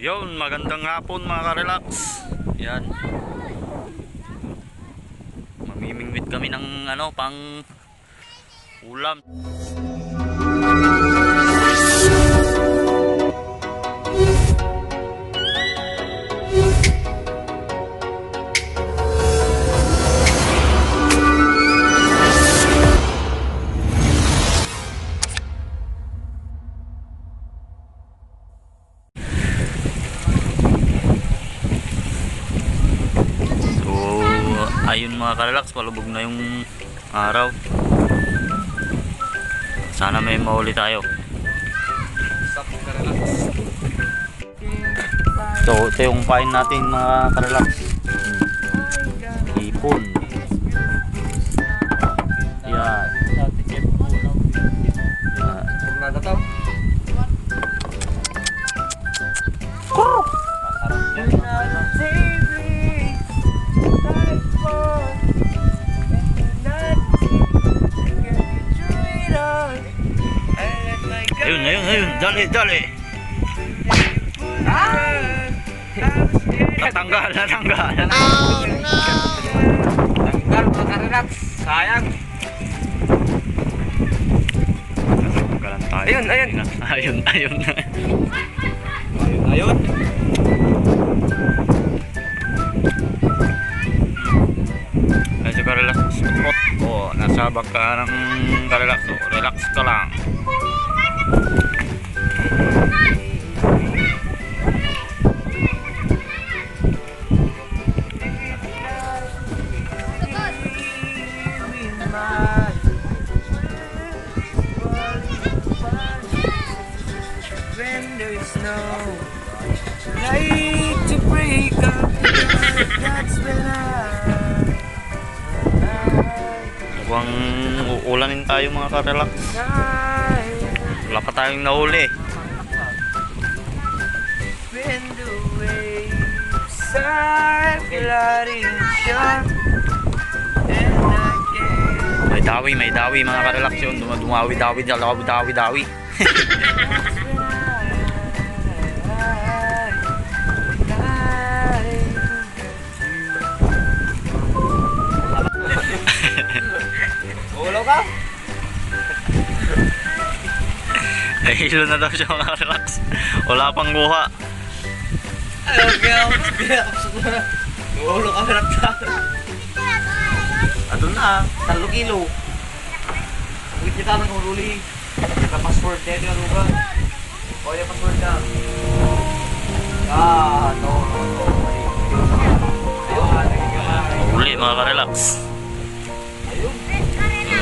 Yun, magandang hapon mga ka-relax. Yan. Mamimingwit kami ng ano, pang ulam. Ayun mga ka-relax, palubog na yung araw. Sana may mauli tayo. So, ito yung pain natin mga ka-relax. Ipon. Dali, dali. Natanggal, natanggal. Tanggal mga karelax. Sayang. Natanggalan tayo. Ayun, ayun. Ayun, ayun. Ayun, ayun. Medyo ka-relax. Oh, nasabak ka ng ka-relax. Oh, relax ka lang. Uulanin tayo mga ka-relax. Wala pa tayong nahuli. When the waves are I can't May dawi, may dawi mga ka-relax yun. Dum- Dumawi-dawi, dalawa dawi-dawi. Ulo Nahilo na daw siya mga ka-relax. Wala pang sa Ulo ka ka. Ano na? Talo kilo. Uwit kita ng ululi. Naka password din yung lugar. O yung password na. Ah, no, no, no. Uli mga ka-relax.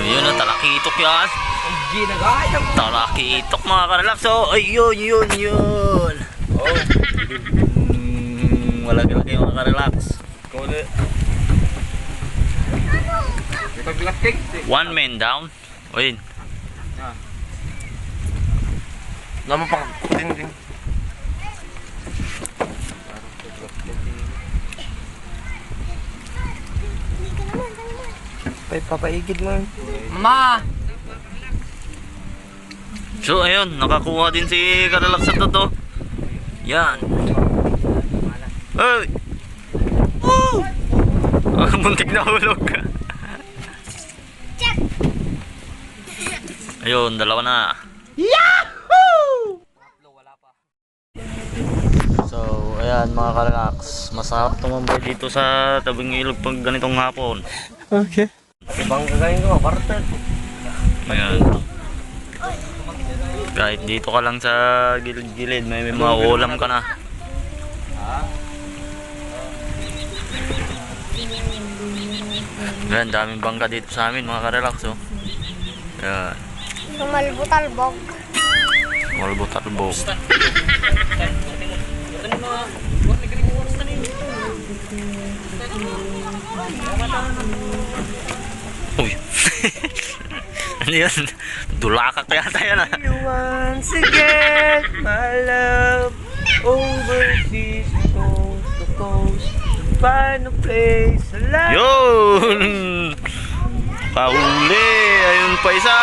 Ayun. Yun na, talakitok yan. Ang ginagaya mo. Talakitok mga ka-relax. Oh, ayun, yun, yun. Oh. Mm, wala laki mga ka-relax. Kole. One man down. Ayun. Nama pang kutin din. Papaigid mo. Mama! So ayun, nakakuha din si Karalak sa toto. Yan. Ay! Woo! Ah, muntik na hulog ka. Ayun, dalawa na. So, ayan mga karelax. Masarap tumambay dito sa tabing ilog pag ganitong hapon. Okay. Ibang gagawin ko, partner. Ayan. Kahit dito ka lang sa gilid-gilid, may, may mga ulam ka na. Ayan, daming bangka dito sa amin, mga karelax, oh. Ayan, Sumalbo-talbog. malbo-talbo. Uy. ano yan? Dulaka kaya tayo na. You once again, my love, overseas, coast to coast, find a place alive. Yun! Pauli! Ayun pa isa!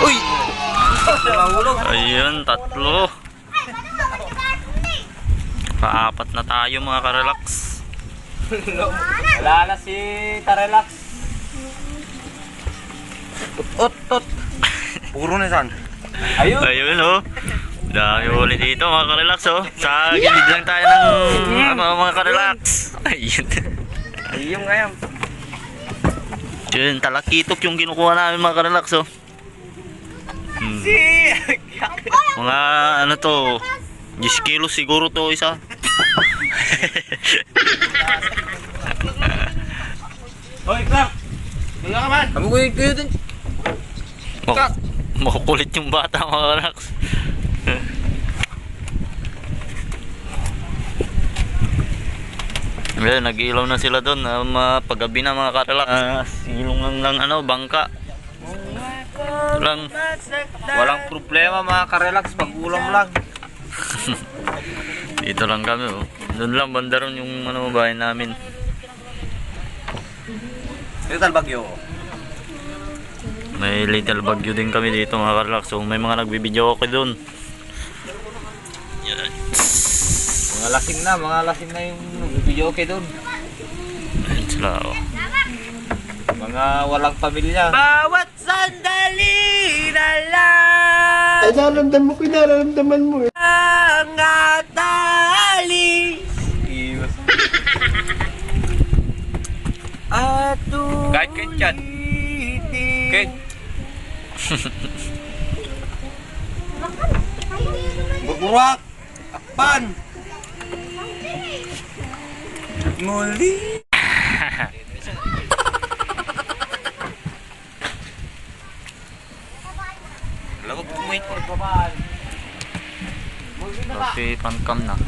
Uy! Ayun, tatlo. Paapat na tayo mga karelax. Wala na si Tarelax. Ut, ut. Puro na san. Ayun. Ayun oh. Dami ulit dito mga karelax oh. Sa gilid lang tayo ng ano, mga karelax. Ayun. Ayun ngayon. Yun, talakitok yung kinukuha namin mga karelax oh. Hmm. Mga ano to, 10 kilo siguro to isa. Hoy, Clark. Wala ka man. Kami ko yung kayo din. Mak- makukulit yung bata mga karelax. Ayan, nag-ilaw na sila doon. Uh, paggabi na mga karelax. Ah, silong lang lang ano, bangka. Lang. Walang problema mga karelax pag ulam lang. Dito lang kami oh. Doon lang banda ron yung ano bahay namin. Ito talbagyo. May little bagyo din kami dito mga karelax. So may mga nagbibideo ako doon. Yan. Mga lasing na, mga lasing na yung video okay doon. Ayan sila oh. Mga walang pamilya. Bawat sandali na lang Ay, nararamdaman mo ko yung nararamdaman mo eh. ang atali. Iwas. At Kahit kayo dyan. Ken. Bukurak. Akpan. Muli. Lagot ko babaan. Okay, pancam na.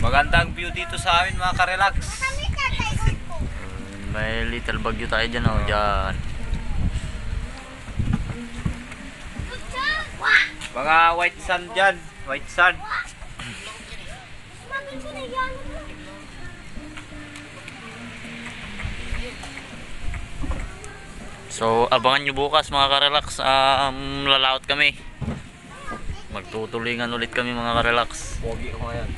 Magandang view dito sa amin mga karelax. May little bagyo tayo dyan oh. Dyan. Mga white sun dyan. White sun. So abangan nyo bukas mga karelax. Um, lalaot kami. Magtutulingan ulit kami mga karelax. Pogi ko ngayon.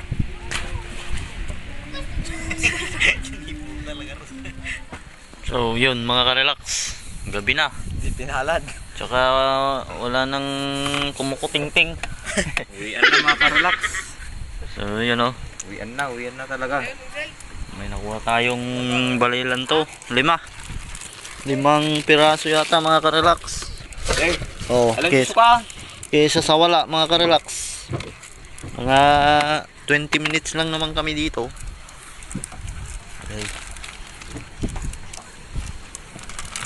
So yun mga karelax. Gabi na. Di pinalad. Tsaka wala nang kumukuting-ting. Uwian na mga karelax. So yun oh. Uwian na, uwian na talaga. May nakuha tayong balilan to. Lima. Limang piraso yata mga karelax. Okay. Oh, Alam kes, kesa sa wala mga karelax. Mga 20 minutes lang naman kami dito. Okay.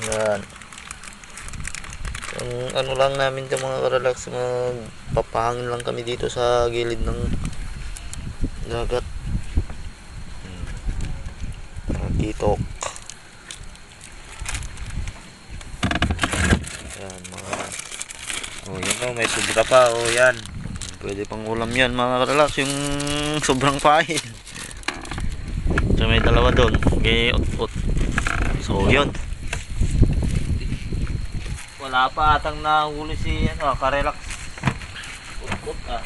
Yan. Ang ano lang namin to mga karelax, magpapahangin lang kami dito sa gilid ng dagat. Titok. Yan mga Oh, yun o, may sobra pa. Oh, yan. Pwede pang ulam yan mga karelax yung sobrang pahit. So may dalawa doon. Kay ut-ut. So yun. Wala pa atang nahuli si ano, karelax. Ut-ut ah.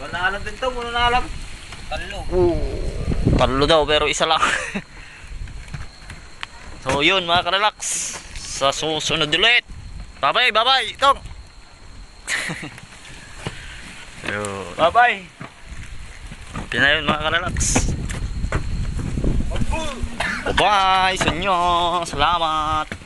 Wala alam din to, wala na alam. Talo. Talo daw pero isa lang. so yun mga karelax. Sa susunod ulit. Bye bye, bye bye. Tong. yun. Bye-bye. Okay na yun mga karelax. Bye bye sa inyo. Salamat.